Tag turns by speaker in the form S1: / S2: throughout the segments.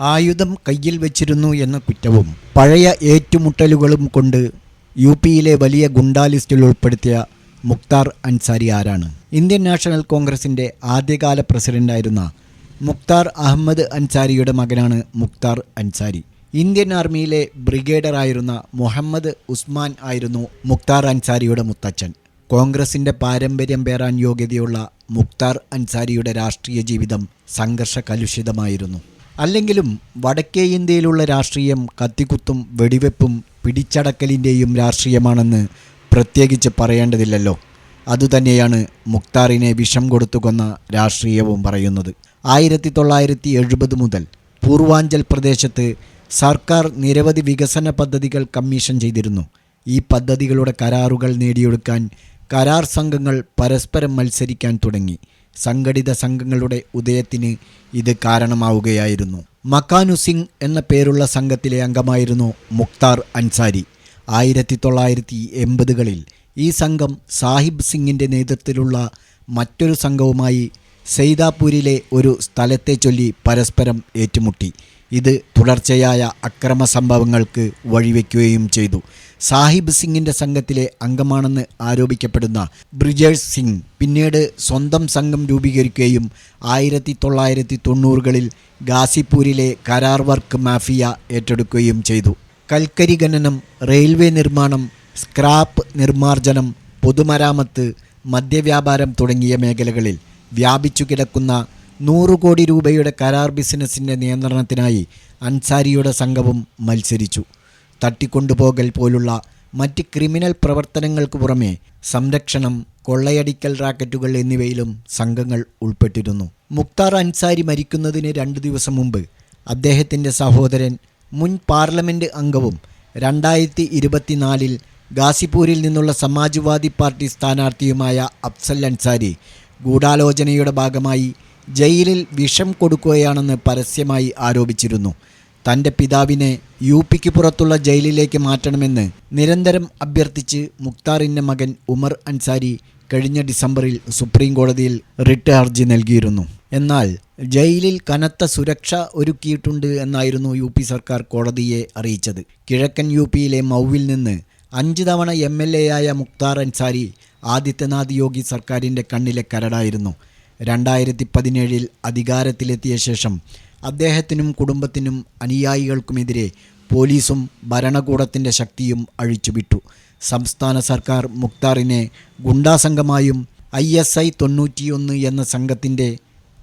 S1: ആയുധം കയ്യിൽ വെച്ചിരുന്നു എന്ന കുറ്റവും പഴയ ഏറ്റുമുട്ടലുകളും കൊണ്ട് യു പിയിലെ വലിയ ഗുണ്ടാ ലിസ്റ്റിൽ ഉൾപ്പെടുത്തിയ മുക്താർ അൻസാരി ആരാണ്? ഇന്ത്യൻ നാഷണൽ കോൺഗ്രസിന്റെ ആദ്യകാല പ്രസിഡന്റായിരുന്ന മുക്താർ അഹമ്മദ് അൻസാരിയുടെ മകനാണ് മുക്താർ അൻസാരി. ഇന്ത്യൻ ആർമിയിലെ ബ്രിഗേഡറായിരുന്ന മുഹമ്മദ് ഉസ്മാൻ ആയിരുന്നു മുക്താർ അൻസാരിയുടെ മുത്തച്ഛൻ. കോൺഗ്രസിന്റെ പാരമ്പര്യം പേറാൻ യോഗ്യതയുള്ള മുക്താർ അൻസാരിയുടെ രാഷ്ട്രീയ ജീവിതം സംഘർഷ കലുഷിതമായിരുന്നു. അല്ലെങ്കിലും വടക്കേ ഇന്ത്യയിലുള്ള രാഷ്ട്രീയം കത്തിക്കുത്തും വെടിവെപ്പും പിടിച്ചടക്കലിന്റെയും രാഷ്ട്രീയമാണെന്ന് പ്രത്യേകിച്ച് പറയേണ്ടതില്ലല്ലോ. അതുതന്നെയാണ് മുക്താറിനെ വിഷം കൊടുത്തു കൊന്ന രാഷ്ട്രീയവും പറയുന്നത്. ആയിരത്തി തൊള്ളായിരത്തി എഴുപത് മുതൽ പൂർവാഞ്ചൽ പ്രദേശത്ത് സർക്കാർ നിരവധി വികസന പദ്ധതികൾ കമ്മീഷൻ ചെയ്തിരുന്നു. ഈ പദ്ധതികളുടെ കരാറുകൾ നേടിയെടുക്കാൻ കരാർ സംഘങ്ങൾ പരസ്പരം മത്സരിക്കാൻ തുടങ്ങി. സംഘടിത സംഘങ്ങളുടെ ഉദയത്തിന് ഇത് കാരണമാവുകയായിരുന്നു. മക്കാനു സിംഗ് എന്ന പേരുള്ള സംഘത്തിലെ അംഗമായിരുന്നു മുക്താർ അൻസാരി. ആയിരത്തി തൊള്ളായിരത്തി എൺപതുകളിൽ ഈ സംഘം സാഹിബ് സിംഗിന്റെ നേതൃത്വത്തിലുള്ള മറ്റൊരു സംഘവുമായി സെയ്താപൂരിലെ ഒരു സ്ഥലത്തെ ചൊല്ലി പരസ്പരം ഏറ്റുമുട്ടി. ഇത് തുടർച്ചയായ അക്രമ സംഭവങ്ങൾക്ക് വഴിവെക്കുകയും ചെയ്തു. സാഹിബ് സിംഗിന്റെ സംഘത്തിലെ അംഗമാണെന്ന് ആരോപിക്കപ്പെടുന്ന ബ്രിജേഷ് സിംഗ് പിന്നീട് സ്വന്തം സംഘം രൂപീകരിക്കുകയും ആയിരത്തി തൊള്ളായിരത്തി തൊണ്ണൂറുകളിൽ ഗാസിപ്പൂരിലെ കരാർ വർക്ക് മാഫിയ ഏറ്റെടുക്കുകയും ചെയ്തു. കൽക്കരി ഖനനം റെയിൽവേ നിർമ്മാണം സ്ക്രാപ്പ് നിർമ്മാർജനം പൊതുമരാമത്ത് മദ്യവ്യാപാരം തുടങ്ങിയ മേഖലകളിൽ വ്യാപിച്ചു കിടക്കുന്ന നൂറ് കോടി രൂപയുടെ കരാർ ബിസിനസ്സിന്റെ നിയന്ത്രണത്തിനായി അൻസാരിയുടെ സംഘവും മത്സരിച്ചു. തട്ടിക്കൊണ്ടുപോകൽ പോലുള്ള മറ്റ് ക്രിമിനൽ പ്രവർത്തനങ്ങൾക്ക് പുറമെ സംരക്ഷണം കൊള്ളയടിക്കൽ റാക്കറ്റുകൾ എന്നിവയിലും സംഘങ്ങൾ ഉൾപ്പെട്ടിരുന്നു. മുക്താർ അൻസാരി മരിക്കുന്നതിന് രണ്ട് ദിവസം മുമ്പ് അദ്ദേഹത്തിന്റെ സഹോദരൻ മുൻ പാർലമെന്റ് അംഗവും രണ്ടായിരത്തി ഇരുപത്തിനാലിൽ ഗാസിപൂരിൽ നിന്നുള്ള സമാജ്വാദി പാർട്ടി സ്ഥാനാർത്ഥിയുമായ അഫ്സൽ അൻസാരി ഗൂഢാലോചനയുടെ ഭാഗമായി ജയിലിൽ വിഷം കൊടുക്കുകയാണെന്ന് പരസ്യമായി ആരോപിച്ചിരുന്നു. തന്റെ പിതാവിനെ യു പിക്ക് പുറത്തുള്ള ജയിലിലേക്ക് മാറ്റണമെന്ന് നിരന്തരം അഭ്യർത്ഥിച്ച് മുക്താറിന്റെ മകൻ ഉമർ അൻസാരി കഴിഞ്ഞ ഡിസംബറിൽ സുപ്രീം കോടതിയിൽ റിട്ട് ഹർജി നൽകിയിരുന്നു. എന്നാൽ ജയിലിൽ കനത്ത സുരക്ഷ ഒരുക്കിയിട്ടുണ്ട് എന്നായിരുന്നു യു പി സർക്കാർ കോടതിയെ അറിയിച്ചത്. കിഴക്കൻ യു പിയിലെ മൗവിൽ നിന്ന് അഞ്ച് തവണ എം എൽ എ ആയ മുക്താർ അൻസാരി ആദിത്യനാഥ് യോഗി സർക്കാരിന്റെ കണ്ണിലെ കരടായിരുന്നു. രണ്ടായിരത്തി പതിനേഴിൽ അധികാരത്തിലെത്തിയ ശേഷം അദ്ദേഹത്തിനും കുടുംബത്തിനും അനുയായികൾക്കുമെതിരെ പോലീസും ഭരണകൂടത്തിന്റെ ശക്തിയും അഴിച്ചുവിട്ടു. സംസ്ഥാന സർക്കാർ മുക്താറിനെ ഗുണ്ടാസംഘമായും ഐ എസ് ഐ തൊണ്ണൂറ്റിയൊന്ന് എന്ന സംഘത്തിന്റെ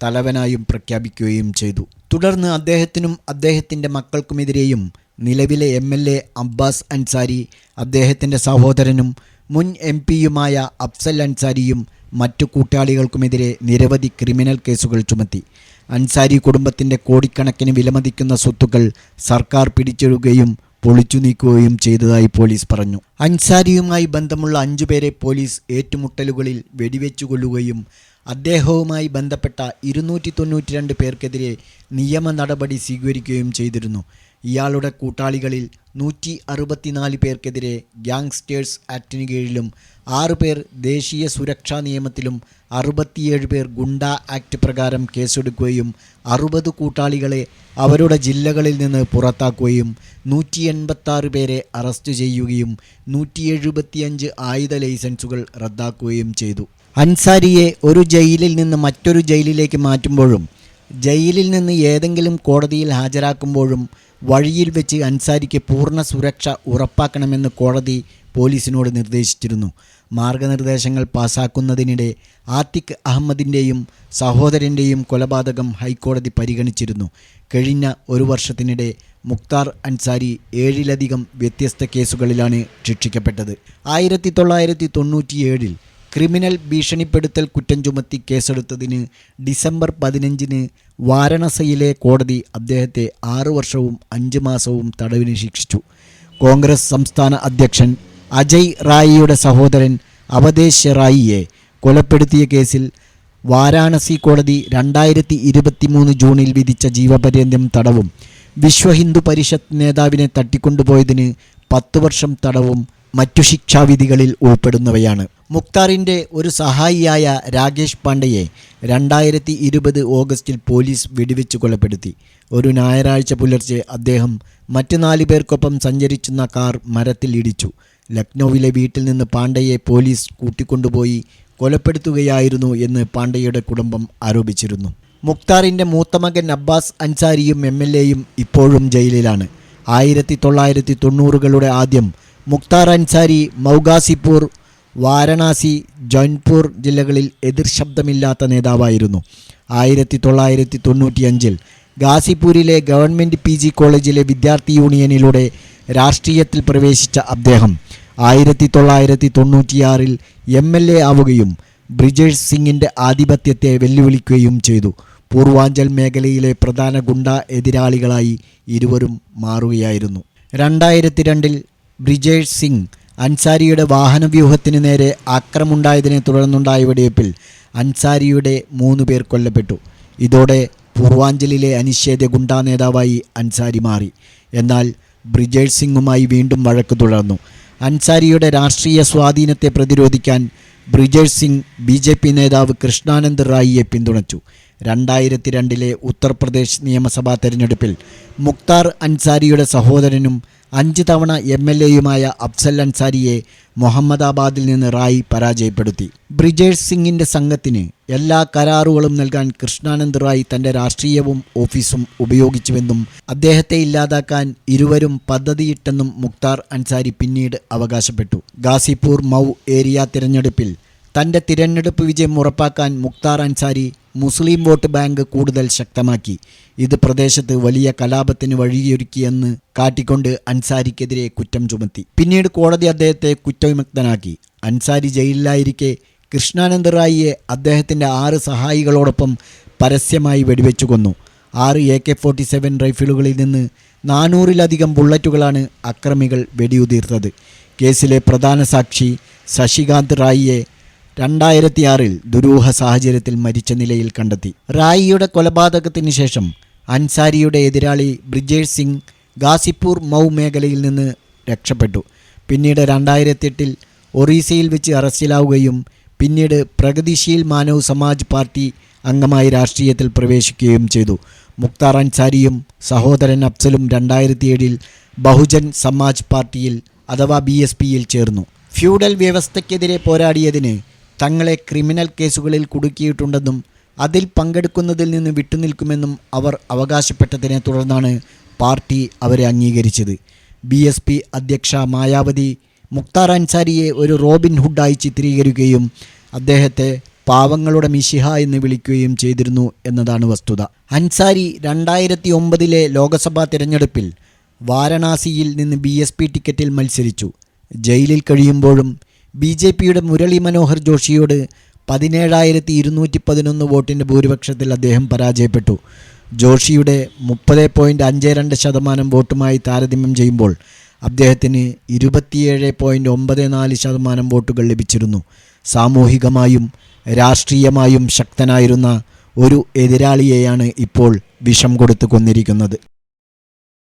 S1: തലവനായും പ്രഖ്യാപിക്കുകയും ചെയ്തു. തുടർന്ന് അദ്ദേഹത്തിനും അദ്ദേഹത്തിന്റെ മക്കൾക്കുമെതിരെയും നിലവിലെ M L A Abbas Ansari അദ്ദേഹത്തിന്റെ സഹോദരനും മുൻ എം പിയുമായ അഫ്സൽ അൻസാരിയും മറ്റു കൂട്ടാളികൾക്കുമെതിരെ നിരവധി ക്രിമിനൽ കേസുകൾ ചുമത്തി. അൻസാരി കുടുംബത്തിന്റെ കോടിക്കണക്കിന് വിലമതിക്കുന്ന സ്വത്തുക്കൾ സർക്കാർ പിടിച്ചെടുക്കുകയും പൊളിച്ചു നീക്കുകയും ചെയ്തതായി പോലീസ് പറഞ്ഞു. അൻസാരിയുമായി ബന്ധമുള്ള അഞ്ചുപേരെ പോലീസ് ഏറ്റുമുട്ടലുകളിൽ വെടിവെച്ചു കൊല്ലുകയും അദ്ദേഹവുമായി ബന്ധപ്പെട്ട ഇരുന്നൂറ്റി തൊണ്ണൂറ്റി രണ്ട് പേർക്കെതിരെ നിയമ നടപടി സ്വീകരിക്കുകയും ചെയ്തിരുന്നു. ഇയാളുടെ കൂട്ടാളികളിൽ നൂറ്റി അറുപത്തിനാല് പേർക്കെതിരെ ഗ്യാങ്സ്റ്റേഴ്സ് ആക്ടിന് കീഴിലും ആറ് പേർ ദേശീയ സുരക്ഷാ നിയമത്തിലും അറുപത്തിയേഴ് പേർ ഗുണ്ട ആക്ട് പ്രകാരം കേസെടുക്കുകയും അറുപത് കൂട്ടാളികളെ അവരുടെ ജില്ലകളിൽ നിന്ന് പുറത്താക്കുകയും നൂറ്റി എൺപത്താറ് പേരെ അറസ്റ്റ് ചെയ്യുകയും നൂറ്റി എഴുപത്തിയഞ്ച് ആയുധ ലൈസൻസുകൾ റദ്ദാക്കുകയും ചെയ്തു. അൻസാരിയെ ഒരു ജയിലിൽ നിന്ന് മറ്റൊരു ജയിലിലേക്ക് മാറ്റുമ്പോഴും ജയിലിൽ നിന്ന് ഏതെങ്കിലും കോടതിയിൽ ഹാജരാക്കുമ്പോഴും വഴിയിൽ വെച്ച് അൻസാരിക്ക് പൂർണ സുരക്ഷ ഉറപ്പാക്കണമെന്ന് കോടതി പോലീസിനോട് നിർദ്ദേശിച്ചിരുന്നു. മാർഗനിർദ്ദേശങ്ങൾ പാസാക്കുന്നതിനിടെ ആത്തിഖ് അഹമ്മദിന്റെയും സഹോദരന്റെയും കൊലപാതകം ഹൈക്കോടതി പരിഗണിച്ചിരുന്നു. കഴിഞ്ഞ ഒരു വർഷത്തിനിടെ മുക്താർ അൻസാരി ഏഴിലധികം വ്യത്യസ്ത കേസുകളിലാണ് ശിക്ഷിക്കപ്പെട്ടത്. ആയിരത്തി തൊള്ളായിരത്തി തൊണ്ണൂറ്റിയേഴിൽ ക്രിമിനൽ ഭീഷണിപ്പെടുത്തൽ കുറ്റം ചുമത്തി കേസെടുത്തതിന് ഡിസംബർ പതിനഞ്ചിന് വാരണസിയിലെ കോടതി അദ്ദേഹത്തെ ആറു വർഷവും അഞ്ച് മാസവും തടവിന് ശിക്ഷിച്ചു. കോൺഗ്രസ് സംസ്ഥാന അധ്യക്ഷൻ അജയ് റായിയുടെ സഹോദരൻ അവധേശ് റായിയെ കൊലപ്പെടുത്തിയ കേസിൽ വാരാണസി കോടതി രണ്ടായിരത്തി ഇരുപത്തിമൂന്ന് ജൂണിൽ വിധിച്ച ജീവപര്യന്തം തടവും വിശ്വ ഹിന്ദു പരിഷത്ത് നേതാവിനെ തട്ടിക്കൊണ്ടുപോയതിന് പത്ത് വർഷം തടവും മറ്റു ശിക്ഷാവിധികളിൽ ഉൾപ്പെടുന്നവയാണ്. മുക്താറിന്റെ ഒരു സഹായിയായ രാകേഷ് പാണ്ഡയെ രണ്ടായിരത്തി ഇരുപത് ഓഗസ്റ്റിൽ പോലീസ് വെടിവെച്ച് കൊലപ്പെടുത്തി. ഒരു ഞായറാഴ്ച പുലർച്ചെ അദ്ദേഹം മറ്റു നാല് പേർക്കൊപ്പം സഞ്ചരിച്ചുന്ന കാർ മരത്തിൽ ഇടിച്ചു. ലക്നൌവിലെ വീട്ടിൽ നിന്ന് പാണ്ഡയെ പോലീസ് കൂട്ടിക്കൊണ്ടുപോയി കൊലപ്പെടുത്തുകയായിരുന്നു എന്ന് പാണ്ഡയുടെ കുടുംബം ആരോപിച്ചിരുന്നു. മുക്താറിന്റെ മൂത്ത മകൻ അബ്ബാസ് അൻസാരിയും എം എൽ എയും ഇപ്പോഴും ജയിലിലാണ്. ആയിരത്തി തൊള്ളായിരത്തി തൊണ്ണൂറുകളുടെ ആദ്യം മുക്താർ അൻസാരി മൗഗാസിപ്പൂർ വാരണാസി ജൗൻപൂർ ജില്ലകളിൽ എതിർ ശബ്ദമില്ലാത്ത നേതാവായിരുന്നു. ആയിരത്തി തൊള്ളായിരത്തി തൊണ്ണൂറ്റിയഞ്ചിൽ ഗാസിപൂരിലെ ഗവൺമെന്റ് പി ജി കോളേജിലെ വിദ്യാർത്ഥി യൂണിയനിലൂടെ രാഷ്ട്രീയത്തിൽ പ്രവേശിച്ച അദ്ദേഹം. ആയിരത്തി തൊള്ളായിരത്തി തൊണ്ണൂറ്റിയാറിൽ എം എൽ എ ആവുകയും ബ്രിജേഷ് സിംഗിന്റെ ആധിപത്യത്തെ വെല്ലുവിളിക്കുകയും ചെയ്തു. പൂർവാഞ്ചൽ മേഖലയിലെ പ്രധാന ഗുണ്ട എതിരാളികളായി ഇരുവരും മാറുകയായിരുന്നു. രണ്ടായിരത്തി രണ്ടിൽ ബ്രിജേഷ് സിംഗ് അൻസാരിയുടെ വാഹനവ്യൂഹത്തിന് നേരെ ആക്രമുണ്ടായതിനെ തുടർന്നുണ്ടായ വെടിവയ്പിൽ അൻസാരിയുടെ മൂന്ന് പേർ കൊല്ലപ്പെട്ടു. ഇതോടെ പൂർവാഞ്ചലിലെ അനിശ്ചേദ ഗുണ്ടാ നേതാവായി അൻസാരി മാറി. എന്നാൽ ബ്രിജേഷ് സിംഗുമായി വീണ്ടും വഴക്ക് തുടർന്നു. അൻസാരിയുടെ രാഷ്ട്രീയ സ്വാധീനത്തെ പ്രതിരോധിക്കാൻ Brijesh Singh B J P നേതാവ് കൃഷ്ണാനന്ദ് റായിയെ പിന്തുണച്ചു. രണ്ടായിരത്തി രണ്ടിലെ ഉത്തർപ്രദേശ് നിയമസഭാ തെരഞ്ഞെടുപ്പിൽ മുക്താർ അൻസാരിയുടെ സഹോദരനും അഞ്ച് തവണ എം എൽ എയുമായ അഫ്സൽ അൻസാരിയെ മുഹമ്മദാബാദിൽ നിന്ന് റായി പരാജയപ്പെടുത്തി. ബ്രിജേഷ് സിംഗിന്റെ സംഘത്തിന് എല്ലാ കരാറുകളും നൽകാൻ കൃഷ്ണാനന്ദ് റായ് തന്റെ രാഷ്ട്രീയവും ഓഫീസും ഉപയോഗിച്ചുവെന്നും അദ്ദേഹത്തെ ഇല്ലാതാക്കാൻ ഇരുവരും പദ്ധതിയിട്ടെന്നും മുക്താർ അൻസാരി പിന്നീട് അവകാശപ്പെട്ടു. ഗാസിപൂർ മൗ ഏരിയ തിരഞ്ഞെടുപ്പിൽ തന്റെ തിരഞ്ഞെടുപ്പ് വിജയം ഉറപ്പാക്കാൻ മുക്താർ അൻസാരി മുസ്ലിം വോട്ട് ബാങ്ക് കൂടുതൽ ശക്തമാക്കി. ഇത് പ്രദേശത്ത് വലിയ കലാപത്തിന് വഴിയൊരുക്കിയെന്ന് കാട്ടിക്കൊണ്ട് അൻസാരിക്കെതിരെ കുറ്റം ചുമത്തി. പിന്നീട് കോടതി അദ്ദേഹത്തെ കുറ്റവിമുക്തനാക്കി. അൻസാരി ജയിലിലായിരിക്കെ കൃഷ്ണാനന്ദ റായിയെ അദ്ദേഹത്തിന്റെ ആറ് സഹായികളോടൊപ്പം പരസ്യമായി വെടിവെച്ചു കൊന്നു. ആറ് എ കെ ഫോർട്ടി സെവൻ റൈഫിളുകളിൽ നിന്ന് നാനൂറിലധികം ബുള്ളറ്റുകളാണ് അക്രമികൾ വെടിയുതിർത്തത്. കേസിലെ പ്രധാന സാക്ഷി ശശികാന്ത് റായിയെ രണ്ടായിരത്തി ആറിൽ ദുരൂഹ സാഹചര്യത്തിൽ മരിച്ച നിലയിൽ കണ്ടെത്തി. റായിയുടെ കൊലപാതകത്തിന് ശേഷം അൻസാരിയുടെ എതിരാളി ബ്രിജേഷ് സിംഗ് ഗാസിപ്പൂർ മൗ മേഖലയിൽ നിന്ന് രക്ഷപ്പെട്ടു. പിന്നീട് രണ്ടായിരത്തി എട്ടിൽ ഒറീസയിൽ വെച്ച് അറസ്റ്റിലാവുകയും പിന്നീട് പ്രഗതിശീൽ മാനവ് സമാജ് പാർട്ടി അംഗമായി രാഷ്ട്രീയത്തിൽ പ്രവേശിക്കുകയും ചെയ്തു. മുക്താർ അൻസാരിയും സഹോദരൻ അഫ്സലും രണ്ടായിരത്തി ഏഴിൽ ബഹുജൻ സമാജ് പാർട്ടിയിൽ അഥവാ ബി എസ് പിയിൽ ചേർന്നു. ഫ്യൂഡൽ വ്യവസ്ഥയ്ക്കെതിരെ പോരാടിയതിന് തങ്ങളെ ക്രിമിനൽ കേസുകളിൽ കുടുക്കിയിട്ടുണ്ടെന്നും അതിൽ പങ്കെടുക്കുന്നതിൽ നിന്ന് വിട്ടുനിൽക്കുമെന്നും അവർ അവകാശപ്പെട്ടതിനെ തുടർന്നാണ് പാർട്ടി അവരെ അംഗീകരിച്ചത്. ബി എസ് പി അധ്യക്ഷ മായാവതി മുക്താർ അൻസാരിയെ ഒരു റോബിൻ ഹുഡായി ചിത്രീകരിക്കുകയും അദ്ദേഹത്തെ പാവങ്ങളുടെ മിശിഹ എന്ന് വിളിക്കുകയും ചെയ്തിരുന്നു എന്നതാണ് വസ്തുത. അൻസാരി രണ്ടായിരത്തി ഒമ്പതിലെ ലോക്സഭാ തിരഞ്ഞെടുപ്പിൽ വാരണാസിയിൽ നിന്ന് ബി എസ് പി ടിക്കറ്റിൽ മത്സരിച്ചു. ജയിലിൽ കഴിയുമ്പോഴും ബി ജെ പിയുടെ മുരളി മനോഹർ ജോഷിയോട് പതിനേഴായിരത്തി ഇരുന്നൂറ്റി പതിനൊന്ന് വോട്ടിന്റെ ഭൂരിപക്ഷത്തിൽ അദ്ദേഹം പരാജയപ്പെട്ടു. ജോഷിയുടെ മുപ്പത് പോയിന്റ് അഞ്ച് രണ്ട് ശതമാനം വോട്ടുമായി താരതമ്യം ചെയ്യുമ്പോൾ അദ്ദേഹത്തിന് ഇരുപത്തിയേഴ് പോയിന്റ് ഒമ്പത് നാല് ശതമാനം വോട്ടുകൾ ലഭിച്ചിരുന്നു. സാമൂഹികമായും രാഷ്ട്രീയമായും ശക്തനായിരുന്ന ഒരു എതിരാളിയെയാണ് ഇപ്പോൾ വിഷം കൊടുത്തു കൊന്നിരിക്കുന്നത്.